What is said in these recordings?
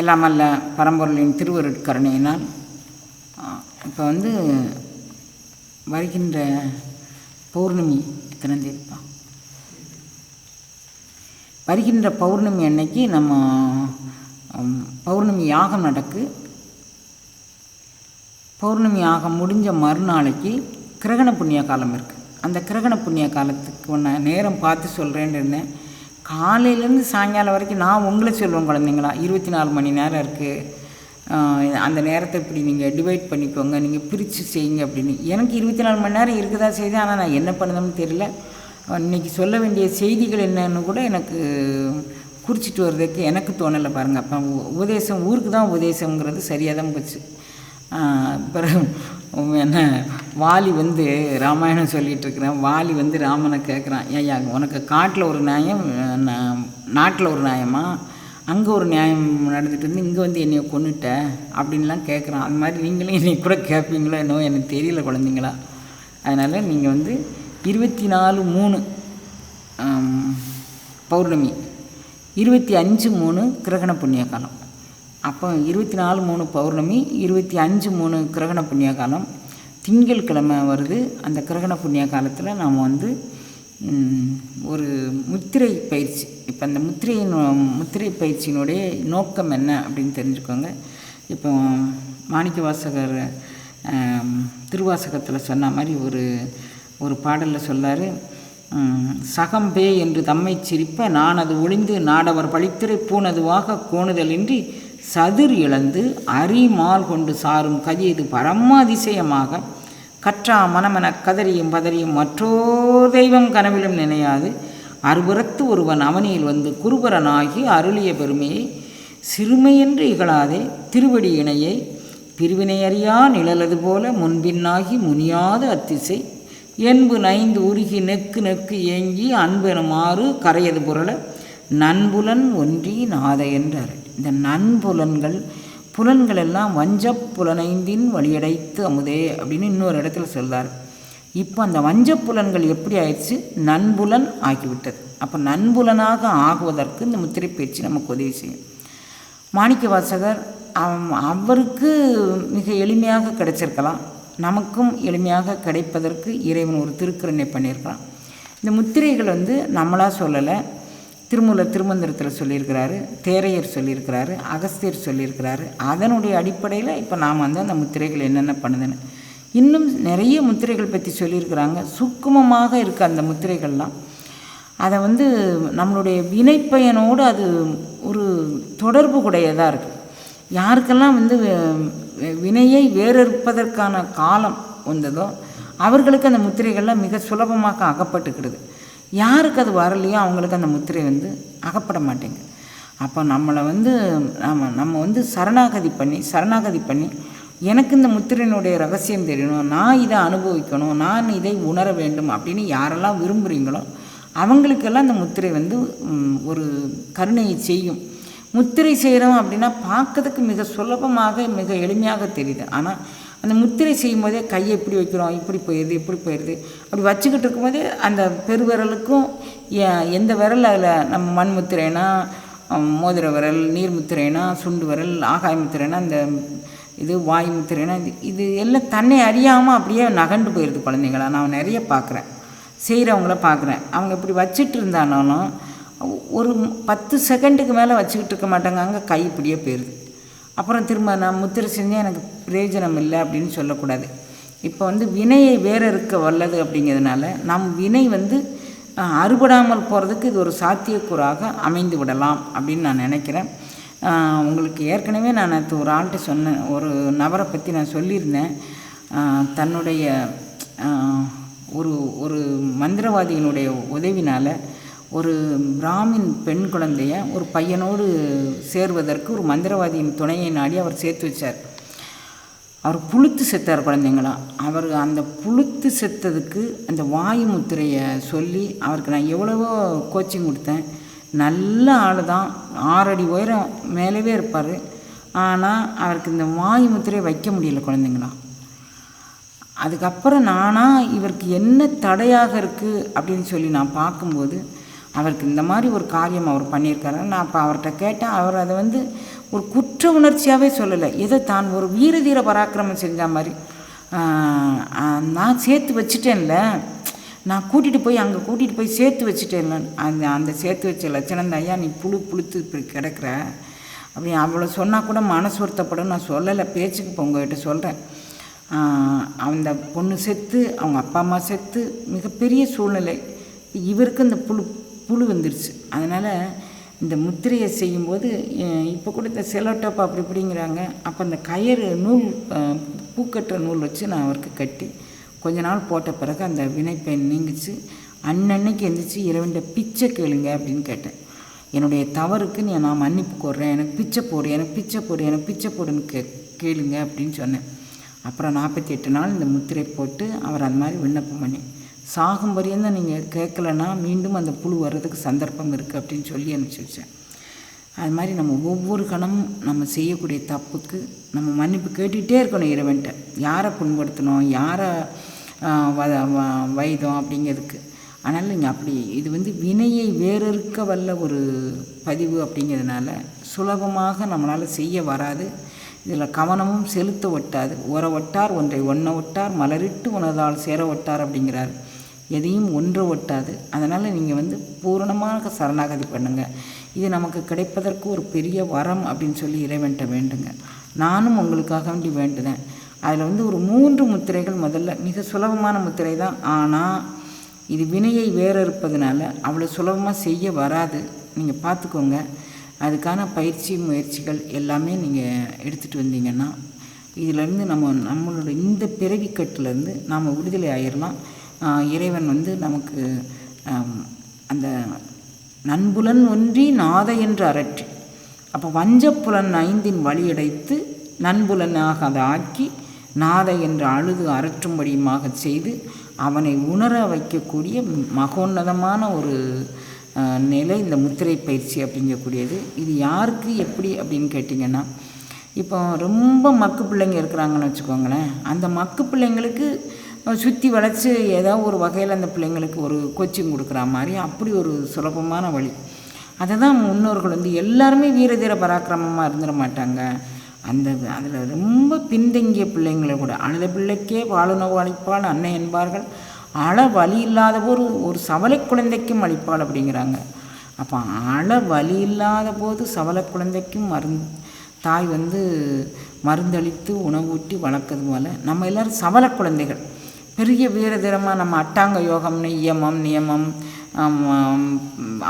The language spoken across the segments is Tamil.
எல்லாமல்ல பரம்பொருளின் திருவருட்கருணையினால். இப்போ வந்து வருகின்ற பௌர்ணமி எத்தனை தேதிப்பா வருகின்ற பௌர்ணமி அன்னைக்கு நம்ம பௌர்ணமி யாகம் நடக்கு. பௌர்ணமி யாகம் முடிஞ்ச மறுநாளைக்கு கிரகண புண்ணிய காலம் இருக்குது அந்த கிரகண புண்ணிய காலத்துக்கு நான் நேரம் பார்த்து சொல்கிறேன்னு இருந்தேன். காலையிலேருந்து சாயங்காலம் வரைக்கும் நான் உங்களை சொல்லுவேன் குழந்தைங்களா. இருபத்தி நாலு மணி நேரம் இருக்குது அந்த நேரத்தை இப்படி நீங்கள் டிவைட் பண்ணிக்கோங்க. நீங்கள் பிரித்து செய்யுங்க அப்படின்னு. எனக்கு இருபத்தி நாலு மணி நேரம் இருக்குதா செய்து ஆனால் நான் என்ன பண்ணுதுன்னு தெரியல. இன்னைக்கு சொல்ல வேண்டிய செய்திகள் என்னன்னு கூட எனக்கு குறிச்சிட்டு வர்றதுக்கு எனக்கு தோணலை பாருங்கள் அப்போ உபதேசம் ஊருக்கு தான் உபதேசங்கிறது சரியாக தான் போச்சு பிறகு என்ன? வாலி வந்து ராமாயணம் சொல்லிட்டு இருக்கிறேன் வாலி வந்து ராமனை கேட்குறான் ஏய்யா உனக்கு காட்டில் ஒரு நியாயம் நாட்டில் ஒரு நியாயமா? அங்கே ஒரு நியாயம் நடந்துட்டு இருந்து இங்கே வந்து என்னை கொன்னுட்ட? அப்படின்லாம் கேட்குறான் அது மாதிரி நீங்களும் என்னை கூட கேட்பீங்களோ என்னோ எனக்கு தெரியல குழந்தைங்களா. அதனால் நீங்கள் வந்து இருபத்தி நாலு மூணு பௌர்ணமி இருபத்தி அஞ்சு மூணு கிரகண புண்ணிய காலம். அப்போ இருபத்தி நாலு மூணு பௌர்ணமி இருபத்தி அஞ்சு மூணு கிரகண புண்ணிய காலம் திங்கட்கிழமை வருது. அந்த கிரகண புண்ணிய காலத்தில் நாம் வந்து ஒரு முத்திரை பயிற்சி. இப்போ அந்த முத்திரையின் முத்திரை பயிற்சியினுடைய நோக்கம் என்ன அப்படின்னு தெரிஞ்சுக்கோங்க. இப்போ மாணிக்க வாசகர் திருவாசகத்தில் சொன்ன மாதிரி ஒரு ஒரு பாடலில் சொல்லார். சகம்பே என்று தம்மை சிரிப்ப நான் அது ஒளிந்து நாடவர் பழித்திரை பூனதுவாக கோணுதலின்றி சதிர் இழந்து அரிமால் கொண்டு சாரும் கதியது பரம அதிசயமாக கற்றா மனமென கதறியும் பதறியும் மற்றோர் தெய்வம் கனவிலும் நினையாது. அறுபுறத்து ஒருவன் அவனியில் வந்து குருபரனாகி அருளிய பெருமையை சிறுமையென்று இகழாதே. திருவடி இணையை பிரிவினையறியா நிழலது போல முன்பின்னாகி முனியாத அத்திசை. என்பு நைந்து உருகி நெக்கு நெக்கு ஏங்கி அன்பெனுமாறு கரையது புரள. நண்புலன் ஒன்றி நாத என்றார். இந்த நன்புலன்கள் புலன்கள் எல்லாம் வஞ்ச புலனைந்தின் வழியடைத்து அமுதே அப்படின்னு இன்னொரு இடத்துல சொல்கிறார் இப்போ அந்த வஞ்ச புலன்கள் எப்படி ஆயிடுச்சு? நண்புலன் ஆகிவிட்டது. அப்போ நண்புலனாக ஆகுவதற்கு இந்த முத்திரை பயிற்சி நமக்கு உதவி செய்யும். மாணிக்க வாசகர் அவருக்கு மிக எளிமையாக கிடைச்சிருக்கலாம். நமக்கும் எளிமையாக கிடைப்பதற்கு இறைவன் ஒரு திருக்கருணை பண்ணியிருக்கலாம் இந்த முத்திரைகள் வந்து நம்மளாக சொல்லலை. திருமூல திருமந்திரத்தில் சொல்லியிருக்கிறாரு தேரையர் சொல்லியிருக்கிறாரு அகஸ்தியர் சொல்லியிருக்கிறாரு. அதனுடைய அடிப்படையில் இப்போ நாம் வந்து அந்த முத்திரைகள் என்னென்ன பண்ணுதுன்னு. இன்னும் நிறைய முத்திரைகள் பற்றி சொல்லியிருக்கிறாங்க. சுக்குமமாக இருக்க அந்த முத்திரைகள்லாம். அதை வந்து நம்மளுடைய வினைப்பயனோடு அது ஒரு தொடர்பு கூடையதாக இருக்குது யாருக்கெல்லாம் வந்து வினையை வேறறுப்பதற்கான காலம் வந்ததோ அவர்களுக்கு அந்த முத்திரைகள்லாம் மிக சுலபமாக அகப்பட்டுக்கிடுது. யாருக்கு அது வரலையோ அவங்களுக்கு அந்த முத்திரை வந்து அகப்பட மாட்டேங்குது. அப்போ நம்மளை வந்து நம்ம நம்ம வந்து சரணாகதி பண்ணி சரணாகதி பண்ணி எனக்கு இந்த முத்திரையினுடைய ரகசியம் தெரியணும் நான் இதை அனுபவிக்கணும் நான் இதை உணர வேண்டும் அப்படின்னு யாரெல்லாம் விரும்புகிறீங்களோ அவங்களுக்கெல்லாம் அந்த முத்திரை வந்து ஒரு கருணையை செய்யும். முத்திரை செய்கிறோம் அப்படின்னா பார்க்கறதுக்கு மிக சுலபமாக மிக எளிமையாக தெரியுது. ஆனால் அந்த முத்திரை செய்யும் போதே கையை இப்படி வைக்கிறோம் இப்படி போயிடுது இப்படி போயிடுது. அப்படி வச்சுக்கிட்டு இருக்கும்போதே அந்த பெருவிரலுக்கும் எந்த விரல் அதில் நம்ம மண் முத்திரைனா மோதிர விரல் நீர் முத்திரைனா சுண்டு விரல் ஆகாய முத்திரைனா இந்த இது வாய் முத்திரைனா இது இது எல்லாம் தன்னை அறியாமல் அப்படியே நகண்டு போயிடுது குழந்தைங்களா நான் நிறைய பார்க்குறேன் செய்கிறவங்கள பார்க்குறேன் அவங்க இப்படி வச்சுட்டு இருந்தாலும் ஒரு பத்து செகண்டுக்கு மேலே வச்சுக்கிட்டு இருக்க மாட்டாங்க. அங்கே கை இப்படியே போயிடுது. அப்புறம் திரும்ப நான் முத்திரை செஞ்சால் எனக்கு பிரயோஜனம் இல்லை அப்படின்னு சொல்லக்கூடாது. இப்போ வந்து வினையை வேற இருக்க வல்லது அப்படிங்கிறதுனால நம் வினை வந்து அறுபடாமல் போகிறதுக்கு இது ஒரு சாத்தியக்கூறாக அமைந்து விடலாம் அப்படின்னு நான் நினைக்கிறேன். உங்களுக்கு ஏற்கனவே நான் நேற்று ஒரு ஆள்கிட்ட சொன்னேன் ஒரு நபரை பற்றி நான் சொல்லியிருந்தேன். தன்னுடைய ஒரு ஒரு மந்திரவாதியினுடைய உதவினால் ஒரு பிராமின் பெண் குழந்தைய ஒரு பையனோடு சேர்வதற்கு ஒரு மந்திரவாதியின் துணையை நாடி அவர் சேர்த்து வச்சார். அவர் புளுத்து செத்தார் குழந்தைங்களாம் அவர் அந்த புளுத்து செத்ததுக்கு அந்த வாயு முத்திரையை சொல்லி அவருக்கு நான் எவ்வளவோ கோச்சிங் கொடுத்தேன். நல்ல ஆள் தான். ஆறடி உயரம் மேலவே இருப்பார். ஆனால் அவருக்கு இந்த வாயு முத்திரையை வைக்க முடியல குழந்தைங்களாம் அதுக்கப்புறம் நானாக இவருக்கு என்ன தடையாக இருக்குது அப்படின்னு சொல்லி நான் பார்க்கும்போது அவருக்கு இந்த மாதிரி ஒரு காரியம் அவர் பண்ணியிருக்காரு நான் அப்போ அவர்கிட்ட கேட்டேன். அவர் அதை வந்து ஒரு குற்ற உணர்ச்சியாகவே சொல்லலை. ஏதோ தான் ஒரு வீர தீர பராக்கிரமம் செஞ்ச மாதிரி. நான் சேர்த்து வச்சிட்டேன்ல. நான் கூட்டிகிட்டு போய் அங்கே கூட்டிகிட்டு போய் சேர்த்து வச்சுட்டேன்ல. அந்த அந்த சேர்த்து வச்ச லட்சணம் ஐயா நீ புழு புழுத்து இப்படி கிடக்குற? அப்படி அவ்வளோ சொன்னால் கூட மனசு வருத்தப்படும் நான் சொல்லலை பேச்சுக்கு இப்போ உங்கள்கிட்ட சொல்கிறேன் அந்த பொண்ணு செத்து அவங்க அப்பா அம்மா செத்து மிகப்பெரிய சூழ்நிலை. இவருக்கு இந்த புழு புழு வந்துருச்சு. அதனால் இந்த முத்திரையை செய்யும்போது இப்போ கூட இந்த செலோட்டோப் அப்படி இப்படிங்கிறாங்க. அப்போ அந்த கயிறு நூல் பூக்கட்டுற நூல் வச்சு நான் அவருக்கு கட்டி கொஞ்ச நாள் போட்ட பிறகு அந்த வினைப்பெண் நீங்கிச்சு. அன்னன்னைக்கு எந்திரிச்சு இறைவன்ட பிச்சை கேளுங்க அப்படின்னு கேட்டேன். என்னுடைய தவறுக்கு நீ நான் மன்னிப்பு கோர்றேன். எனக்கு பிச்சை போடு எனக்கு பிச்சை போடு எனக்கு பிச்சை போடுன்னு கே கேளுங்க அப்படின்னு சொன்னேன். அப்புறம் நாற்பத்தி எட்டு நாள் இந்த முத்திரை போட்டு அவர் அந்த மாதிரி விண்ணப்பம் பண்ணி சாகும் வரையும் நீங்கள் கேட்கலன்னா மீண்டும் அந்த புழு வர்றதுக்கு சந்தர்ப்பம் இருக்குது அப்படின்னு சொல்லி அனுப்பிச்சி வச்சேன். அது மாதிரி நம்ம ஒவ்வொரு கணமும் நம்ம செய்யக்கூடிய தப்புக்கு நம்ம மன்னிப்பு கேட்டுகிட்டே இருக்கணும் இறைவன்ட்ட. யாரை புண்படுத்தணும் யாரை வ வ- வைதம் அப்படிங்கிறதுக்கு. அதனால் நீங்கள் அப்படி இது வந்து வினையை வேறறுக்க வல்ல ஒரு பதிவு அப்படிங்கிறதுனால சுலபமாக நம்மளால் செய்ய வராது. இதில் கவனமும் செலுத்த ஒட்டாது. உர ஒட்டார் ஒன்றை ஒன்ன ஒட்டார் மலரிட்டு உணர்ந்தால் சேர ஒட்டார் அப்படிங்கிறார். எதையும் ஒன்று ஒட்டாது. அதனால் நீங்கள் வந்து பூரணமாக சரணாகதி பண்ணுங்கள் இது நமக்கு கிடைப்பதற்கு ஒரு பெரிய வரம் அப்படின்னு சொல்லி இறைவன்ட்ட வேண்டுங்க. நானும் உங்களுக்காக வேண்டி வேண்டுதேன். அதில் வந்து ஒரு மூன்று முத்திரைகள் முதல்ல மிக சுலபமான முத்திரை தான். ஆனால் இது வினையை வேற இருப்பதனால அவ்வளோ சுலபமாக செய்ய வராது. நீங்கள் பார்த்துக்கோங்க. அதுக்கான பயிற்சி முயற்சிகள் எல்லாமே நீங்கள் எடுத்துகிட்டு வந்தீங்கன்னா இதிலேருந்து நம்ம நம்மளோட இந்த பிறவிக்கட்டுலேருந்து நாம் விடுதலை ஆயிடலாம் இறைவன் வந்து நமக்கு அந்த நண்புலன் ஒன்றி நாத என்று அரற்றி அப்போ வஞ்சப்புலன் ஐந்தின் வழியடைத்து நண்புலனாக அதை ஆக்கி நாத என்று அழுது அரற்றும்படியுமாக செய்து அவனை உணர வைக்கக்கூடிய மகோன்னதமான ஒரு நிலை இந்த முத்திரை பயிற்சி அப்படிங்கக்கூடியது. இது யாருக்கு எப்படி அப்படின்னு கேட்டிங்கன்னா இப்போ ரொம்ப மக்கு பிள்ளைங்க இருக்கிறாங்கன்னு வச்சுக்கோங்களேன் அந்த மக்கு பிள்ளைங்களுக்கு சுற்றி வளைச்சி ஏதோ ஒரு வகையில் அந்த பிள்ளைங்களுக்கு ஒரு கோச்சிங் கொடுக்குற மாதிரி அப்படி ஒரு சுலபமான வழி. அதை தான் முன்னோர்கள் வந்து எல்லாருமே வீரதீர பராக்கிரமமாக இருந்துட மாட்டாங்க. அந்த அதில் ரொம்ப பின்தங்கிய பிள்ளைங்களை கூட அழுத பிள்ளைக்கே வாழுணவு அளிப்பாள் அன்னை என்பார்கள். அழ வழி இல்லாத ஒரு ஒரு சவலை குழந்தைக்கும் அளிப்பாள் அப்படிங்கிறாங்க. அப்போ அழ வழி இல்லாத போது சவலை குழந்தைக்கும் மருந்து தாய் வந்து மருந்தளித்து உணவூட்டி வளர்க்கறது போல் நம்ம எல்லோரும் சவல குழந்தைகள். பெரிய வீரதீரமாக நம்ம அட்டாங்க யோகம்னு இயமம் நியமம்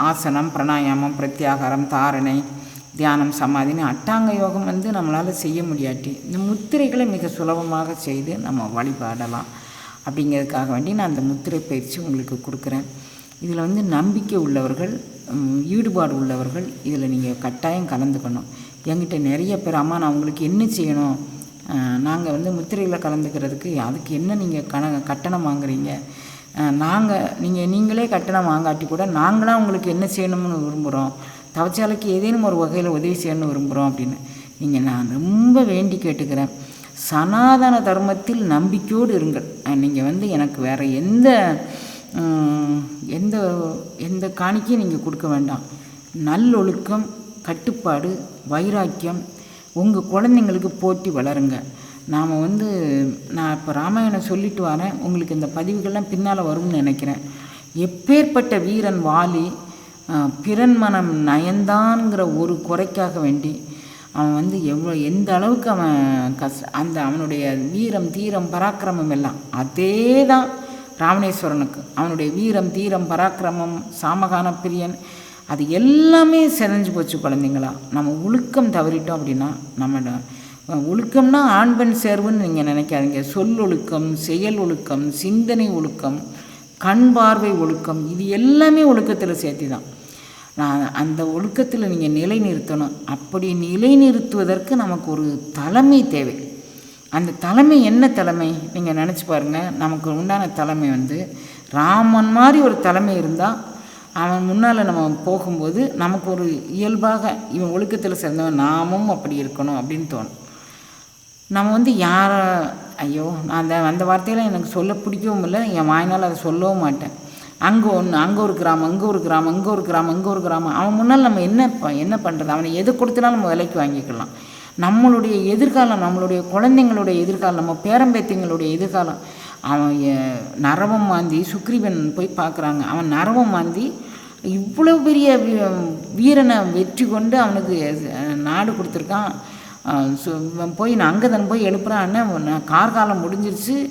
ஆசனம் பிராணாயாமம் பிரத்யாகாரம் தாரணை தியானம் சமாதின்னு அட்டாங்க யோகம் வந்து நம்மளால் செய்ய முடியாட்டி இந்த முத்திரைகளை மிக சுலபமாக செய்து நம்ம வழிபாடலாம். அப்படிங்கிறதுக்காக வேண்டி நான் அந்த முத்திரை பயிற்சி உங்களுக்கு கொடுக்குறேன். இதில் வந்து நம்பிக்கை உள்ளவர்கள் ஈடுபாடு உள்ளவர்கள் இதில் நீங்கள் கட்டாயம் கலந்துக்கணும். என்கிட்ட நிறைய பேர் அம்மா நான் உங்களுக்கு என்ன செய்யணும்? நாங்கள் வந்து முத்திரையில் கலந்துக்கிறதுக்கு அதுக்கு என்ன நீங்கள் கண கட்டணம் வாங்குறீங்க? நாங்கள் நீங்கள் நீங்களே கட்டணம் வாங்காட்டி கூட நாங்களாம் உங்களுக்கு என்ன செய்யணும்னு விரும்புகிறோம் தவச்சாலைக்கு ஏதேனும் ஒரு வகையில் உதவி செய்யணும்னு விரும்புகிறோம் அப்படின்னு. நீங்கள் நான் ரொம்ப வேண்டி கேட்டுக்கிறேன். சனாதன தர்மத்தில் நம்பிக்கையோடு இருங்கள். நீங்கள் வந்து எனக்கு வேறு எந்த எந்த எந்த காணிக்கையும் நீங்கள் கொடுக்க வேண்டாம். நல்லொழுக்கம் கட்டுப்பாடு வைராக்கியம் உங்கள் குழந்தைங்களுக்கு போட்டி வளருங்க. நாம் வந்து நான் இப்போ ராமாயணம் சொல்லிட்டு வரேன். உங்களுக்கு இந்த பதிவுகள்லாம் பின்னால் வரும்னு நினைக்கிறேன். எப்பேற்பட்ட வீரன் வாலி ஆஹ், பிறன் மனம் நயந்தான்ங்கிற ஒரு குறைக்காக வேண்டி அவன் வந்து எவ்வளோ எந்த அளவுக்கு அவன் கஷ்ட அந்த அவனுடைய வீரம் தீரம் பராக்கிரமம் எல்லாம் அதே தான் ராமணேஸ்வரனுக்கு அவனுடைய வீரம் தீரம் பராக்கிரமம் சாமகான பிரியன் அது எல்லாமே செதஞ்சு போச்சு குழந்தைங்களா. நம்ம ஒழுக்கம் தவறிட்டோம் அப்படின்னா நம்ம ஒழுக்கம்னா ஆண் பெண் சேர்வுன்னு நீங்கள் நினைக்காதீங்க. சொல் ஒழுக்கம் செயல் ஒழுக்கம் சிந்தனை ஒழுக்கம் கண் பார்வை ஒழுக்கம் இது எல்லாமே ஒழுக்கத்தில் சேர்த்து தான் நான் அந்த ஒழுக்கத்தில் நீங்கள் நிலைநிறுத்தணும். அப்படி நிலைநிறுத்துவதற்கு நமக்கு ஒரு தலைமை தேவை. அந்த தலைமை என்ன தலைமை? நீங்கள் நினச்சி பாருங்கள் நமக்கு உண்டான தலைமை வந்து ராமன் மாதிரி ஒரு தலைமை இருந்தால் அவன் முன்னால் நம்ம போகும்போது நமக்கு ஒரு இயல்பாக இவன் ஒழுக்கத்தில் சேர்ந்தவன் நாமும் அப்படி இருக்கணும் அப்படின்னு தோணும். நம்ம வந்து யாரை ஐயோ நான் அந்த அந்த வார்த்தையெல்லாம் எனக்கு சொல்ல பிடிக்கவும் இல்லை என் வாயினால் அதை சொல்லவும் மாட்டேன். அங்கே ஒன்று அங்கே ஒரு கிராமம் அங்கே ஒரு கிராமம் அங்கே ஒரு கிராமம் அங்கே ஒரு கிராமம். அவன் முன்னால் நம்ம என்ன ப- என்ன பண்ணுறது அவனை எது கொடுத்தனாலும் நம்ம விலைக்கு வாங்கிக்கலாம். நம்மளுடைய எதிர்காலம் நம்மளுடைய குழந்தைங்களுடைய எதிர்காலம் நம்ம பேரம்பேத்திங்களுடைய எதிர்காலம் அவன் நரவம் மாந்தி சுக்ரீவன் போய் பார்க்குறாங்க. அவன் நரவம் மாந்தி இவ்வளோ பெரிய வீரனை வெற்றி கொண்டு அவனுக்கு நாடு கொடுத்துருக்கான். சு- போய் நான் அங்கதன் போய் எழுப்புறான்னு நான் கார்காலம் முடிஞ்சிருச்சு.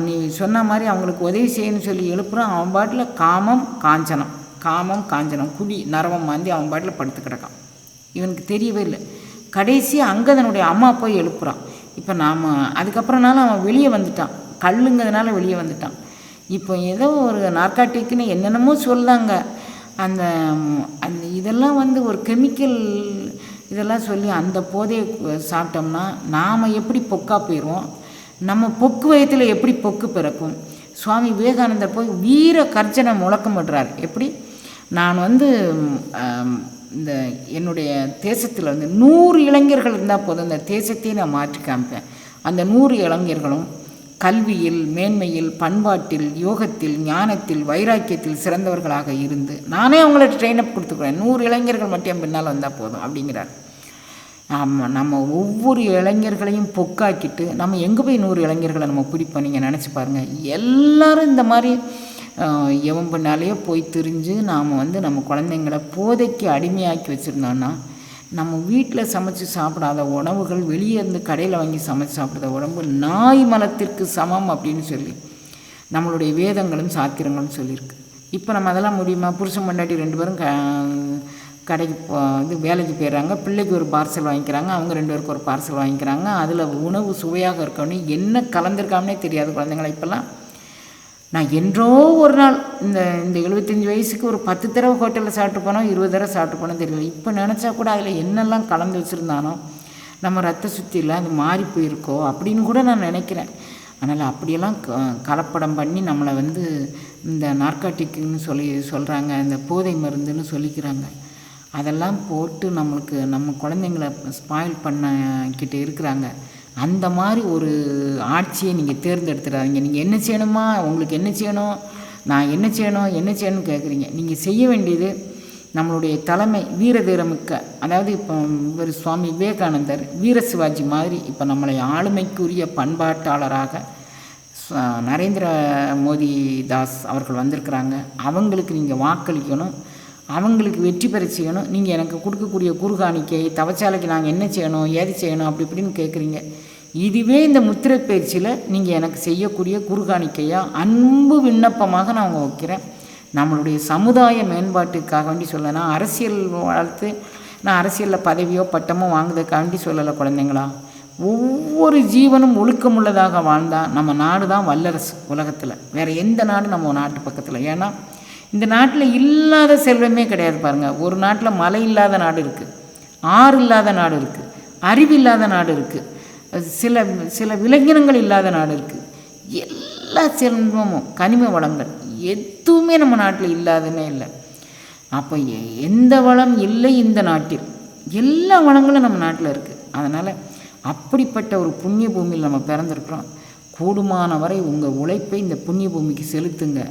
நீ சொன்ன மாதிரி அவங்களுக்கு உதவி செய்யணும்னு சொல்லி எழுப்புறான். அவன் பாட்டில் காமம் காஞ்சனம். காமம் காஞ்சனம். குடி நரவம் மாந்தி அவன் பாட்டில் படுத்து கிடக்கான். இவனுக்கு தெரியவே இல்லை. கடைசி அங்கதனுடைய அம்மா போய் எழுப்புறான். இப்போ நாம் அதுக்கப்புறம்னாலும் அவன் வெளியே வந்துட்டான். கல்லுங்கிறதுனால வெளியே வந்துட்டான். இப்போ ஏதோ ஒரு நார்காட்டிக்குன்னு என்னென்னமோ சொல்லாங்க அந்த அந்த இதெல்லாம் வந்து ஒரு கெமிக்கல் இதெல்லாம் சொல்லி அந்த போதையை சாப்பிட்டோம்னா நாம் எப்படி பொக்கா போயிடுவோம்? நம்ம பொக்கு வயத்தில் எப்படி பொக்கு பிறக்கும்? சுவாமி விவேகானந்தர் போய் வீர கர்ஜனை முழக்கமிடுறார் எப்படி? நான் வந்து இந்த என்னுடைய தேசத்தில் வந்து நூறு இளைஞர்கள் இருந்தால் போதும். இந்த தேசத்தையே நான் மாற்றி காமிப்பேன். அந்த நூறு இளைஞர்களும் கல்வியில் மேன்மையில் பண்பாட்டில் யோகத்தில் ஞானத்தில் வைராக்கியத்தில் சிறந்தவர்களாக இருந்து நானே அவங்கள ட்ரெயின் அப் கொடுத்துக்குறேன். நூறு இளைஞர்கள் மட்டும் என் பின்னால் வந்தால் போதும் அப்படிங்கிறார். ஆமாம் நம்ம ஒவ்வொரு இளைஞர்களையும் பொக்காக்கிட்டு நம்ம எங்கே போய் நூறு இளைஞர்களை நம்ம பிடிப்போம் நீங்கள் நினச்சி பாருங்கள் எல்லாரும் இந்த மாதிரி எவன் பின்னாலேயே போய் திரிஞ்சு நாம் வந்து நம்ம குழந்தைங்கள போதைக்கு அடிமையாக்கி வச்சுருந்தோன்னா நம்ம வீட்டில் சமைச்சு சாப்பிடாத உணவுகள் வெளியே இருந்து கடையில் வாங்கி சமைச்சு சாப்பிடாத உடம்பு நாய் மலத்திற்கு சமம் அப்படின்னு சொல்லி நம்மளுடைய வேதங்களும் சாத்திரங்களும் சொல்லியிருக்கு. இப்போ நம்ம அதெல்லாம் முடியுமா? புருஷன் பொண்டாட்டி ரெண்டு பேரும் க கடைக்கு இது வேலைக்கு போயிடுறாங்க. பிள்ளைக்கு ஒரு பார்சல் வாங்கிக்கிறாங்க. அவங்க ரெண்டு பேருக்கு ஒரு பார்சல் வாங்கிக்கிறாங்க. அதில் உணவு சுவையாக இருக்கணும். என்ன கலந்துருக்காமனே தெரியாது குழந்தைங்கள இப்போல்லாம். நான் என்றோ ஒரு நாள் இந்த இந்த எழுபத்தஞ்சி வயசுக்கு ஒரு பத்து தடவை ஹோட்டலில் சாப்பிட்டு போனோம் இருபது தடவை சாப்பிட்டு போனோம் தெரியல. இப்போ நினச்சா கூட அதில் என்னெல்லாம் கலந்து வச்சுருந்தானோ நம்ம ரத்த சுத்தியில் அது மாறி போயிருக்கோ அப்படின்னு கூட நான் நினைக்கிறேன். அதனால் அப்படியெல்லாம் க கலப்படம் பண்ணி நம்மளை வந்து இந்த நார்காட்டிக்குன்னு சொல்லி சொல்கிறாங்க இந்த போதை மருந்துன்னு சொல்லிக்கிறாங்க. அதெல்லாம் போட்டு நம்மளுக்கு நம்ம குழந்தைங்கள ஸ்பாயில் பண்ணிக்கிட்டு இருக்கிறாங்க. அந்த மாதிரி ஒரு ஆட்சியை நீங்கள் தேர்ந்தெடுத்துடாதீங்க நீங்கள் என்ன செய்யணுமா? உங்களுக்கு என்ன செய்யணும்? நான் என்ன செய்யணும்? என்ன செய்யணும்னு கேட்குறீங்க நீங்கள் செய்ய வேண்டியது நம்மளுடைய தலைமை வீர தீரமிக்க அதாவது இப்போ இவர் சுவாமி விவேகானந்தர் வீர சிவாஜி மாதிரி இப்போ நம்மளை ஆளுமைக்குரிய பண்பாட்டாளராக நரேந்திர மோடி தாஸ் அவர்கள் வந்திருக்கிறாங்க. அவங்களுக்கு நீங்கள் வாக்களிக்கணும். அவங்களுக்கு வெற்றி பெற செய்யணும். நீங்கள் எனக்கு கொடுக்கக்கூடிய குறுகாணிக்கை தவச்சாலைக்கு நாங்கள் என்ன செய்யணும் ஏது செய்யணும் அப்படி இப்படின்னு கேட்குறீங்க இதுவே இந்த முத்திரை பயிற்சியில் நீங்கள் எனக்கு செய்யக்கூடிய குறுகாணிக்கையாக அன்பு விண்ணப்பமாக நான் வைக்கிறேன். நம்மளுடைய சமுதாய மேம்பாட்டுக்காக வேண்டி சொல்ல அரசியல் வளர்த்து நான் அரசியலில் பதவியோ பட்டமோ வாங்குறதுக்காக வேண்டி சொல்லலை குழந்தைங்களா? ஒவ்வொரு ஜீவனும் ஒழுக்கமுள்ளதாக வாழ்ந்தால் நம்ம நாடு தான் வல்லரசு உலகத்தில். வேறு எந்த நாடும் நம்ம நாட்டு பக்கத்தில். ஏன்னா இந்த நாட்டில் இல்லாத செல்வமே கிடையாது பாருங்கள் ஒரு நாட்டில் மலை இல்லாத நாடு இருக்குது ஆறு இல்லாத நாடு இருக்குது அறிவு இல்லாத நாடு இருக்குது சில சில விலங்கினங்கள் இல்லாத நாடு இருக்குது எல்லா செல்வமும் கனிம வளங்கள் எதுவுமே நம்ம நாட்டில் இல்லாதனே இல்லை. அப்போ எந்த வளம் இல்லை இந்த நாட்டில். எல்லா வளங்களும் நம்ம நாட்டில் இருக்குது அதனால் அப்படிப்பட்ட ஒரு புண்ணிய பூமியில் நம்ம பிறந்திருக்கிறோம். கூடுமான வரை உங்கள் உழைப்பை இந்த புண்ணிய பூமிக்கு செலுத்துங்க.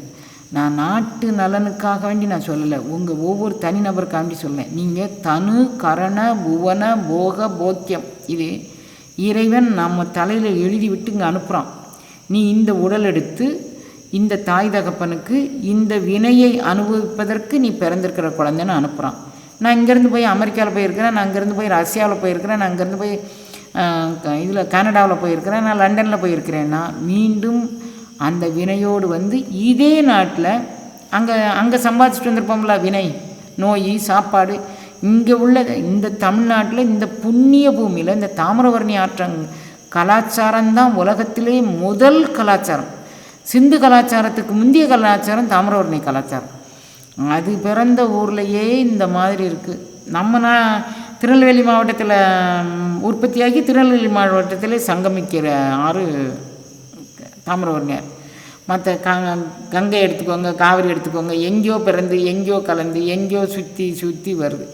நான் நாட்டு நலனுக்காக வேண்டி நான் சொல்லலை. உங்கள் ஒவ்வொரு தனிநபருக்காக வேண்டி சொல்லேன் நீங்கள் தனு கரண புவன போக போக்கியம். இது இறைவன் நம்ம தலையில் எழுதி விட்டு இங்கே அனுப்புகிறான் நீ இந்த உடல் எடுத்து இந்த தாய் தகப்பனுக்கு இந்த வினையை அனுபவிப்பதற்கு நீ பிறந்திருக்கிற குழந்தைன்னு அனுப்புகிறான் நான் இங்கேருந்து போய் அமெரிக்காவில் போயிருக்கிறேன். நான் அங்கேருந்து போய் ரஷ்யாவில் போயிருக்கிறேன். நான் அங்கேருந்து போய் இதில் கனடாவில் போயிருக்கிறேன். நான் லண்டனில் போயிருக்கிறேன்னா மீண்டும் அந்த வினையோடு வந்து இதே நாட்டில் அங்கே அங்கே சம்பாதிச்சுட்டு வந்திருப்போம்ல வினை நோய் சாப்பாடு இங்கே உள்ள இந்த தமிழ்நாட்டில் இந்த புண்ணிய பூமியில் இந்த தாமிரவர்ணி ஆற்றங் கலாச்சாரம்தான் உலகத்திலே முதல் கலாச்சாரம். சிந்து கலாச்சாரத்துக்கு முந்தைய கலாச்சாரம் தாமிரவர்ணி கலாச்சாரம். அது பிறந்த ஊர்லேயே இந்த மாதிரி இருக்குது நம்ம நான் திருநெல்வேலி மாவட்டத்தில் உற்பத்தியாகி திருநெல்வேலி மாவட்டத்திலே சங்கமிக்கிற ஆறு தாமிரவர்ணியார் மற்ற க கங்கை எடுத்துக்கோங்க காவிரி எடுத்துக்கோங்க எங்கேயோ பிறந்து எங்கேயோ கலந்து எங்கேயோ சுற்றி சுற்றி வருது.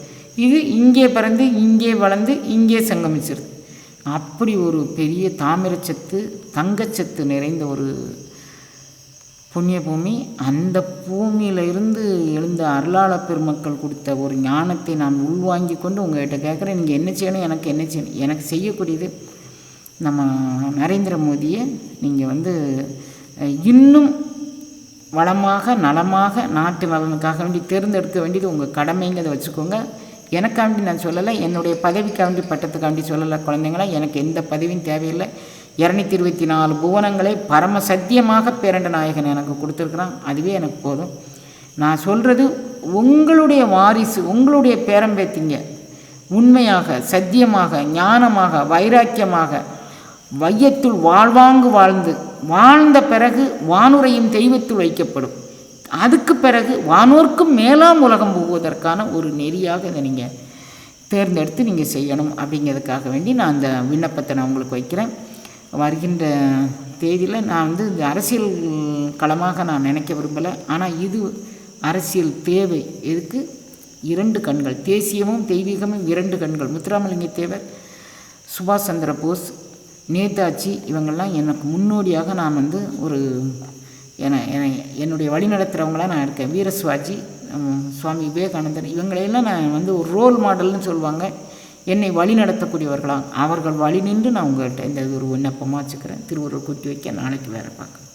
இது இங்கே பிறந்து இங்கே வளர்ந்து இங்கே சங்கமிச்சிருது. அப்படி ஒரு பெரிய தாமிரச்சத்து தங்கச்சத்து நிறைந்த ஒரு புண்ணிய பூமி அந்த பூமியிலிருந்து எழுந்த அருளாள பெருமக்கள் கொடுத்த ஒரு ஞானத்தை நான் உள்வாங்கி கொண்டு உங்கள்கிட்ட கேட்குறேன். நீங்கள் என்ன செய்யணும் எனக்கு என்ன செய்யணும்? எனக்கு செய்யக்கூடியது நம்ம நரேந்திர மோடியை நீங்கள் வந்து இன்னும் வளமாக நலமாக நாட்டு நலனுக்காக வேண்டி தேர்ந்தெடுக்க வேண்டியது உங்கள் கடமைங்கிறத வச்சுக்கோங்க. எனக்காண்டி நான் சொல்லலை என்னுடைய பதவிக்காண்டி பட்டத்துக்காண்டி சொல்லலை குழந்தைங்களா எனக்கு எந்த பதவியும் தேவையில்லை. இரநூத்தி இருபத்தி நாலு புவனங்களை பரம சத்தியமாக பேரண்ட நாயகன் எனக்கு கொடுத்துருக்குறான். அதுவே எனக்கு போதும். நான் சொல்கிறது உங்களுடைய வாரிசு உங்களுடைய பேரம்பேத்திங்க. உண்மையாக சத்தியமாக ஞானமாக வைராக்கியமாக வையத்துள் வாழ்வாங்கு வாழ்ந்து வாழ்ந்த பிறகு வானுரையும் தெய்வத்துள் வைக்கப்படும். அதுக்கு பிறகு வானோர்க்கும் மேலாம் உலகம் போவதற்கான ஒரு நெறியாக இதை நீங்கள் தேர்ந்தெடுத்து நீங்கள் செய்யணும் அப்படிங்கிறதுக்காக வேண்டி நான் அந்த விண்ணப்பத்தை நான் உங்களுக்கு வைக்கிறேன். வருகின்ற தேதியில் நான் வந்து இந்த அரசியல் களமாக நான் நினைக்க விரும்பலை. ஆனால் இது அரசியல் தேவை. எதுக்கு? இரண்டு கண்கள். தேசியமும் தெய்வீகமும் இரண்டு கண்கள். முத்துராமலிங்க தேவர் சுபாஷ் சந்திர போஸ் நேதாஜி இவங்கெல்லாம் எனக்கு முன்னோடியாக நான் வந்து ஒரு என என்னுடைய வழிநடத்துகிறவங்களாக நான் இருக்கேன். வீரசுவாஜி சுவாமி விவேகானந்தர் இவங்களையெல்லாம் நான் வந்து ஒரு ரோல் மாடல்னு சொல்லுவாங்க. என்னை வழி நடத்தக்கூடியவர்களாம் அவர்கள் வழி நின்று நான் உங்கள்கிட்ட இந்த ஒரு விண்ணப்பமாக வச்சுக்கிறேன் திருவுருள் குத்தி வைக்க நாளைக்கு வேறு பார்க்குறேன்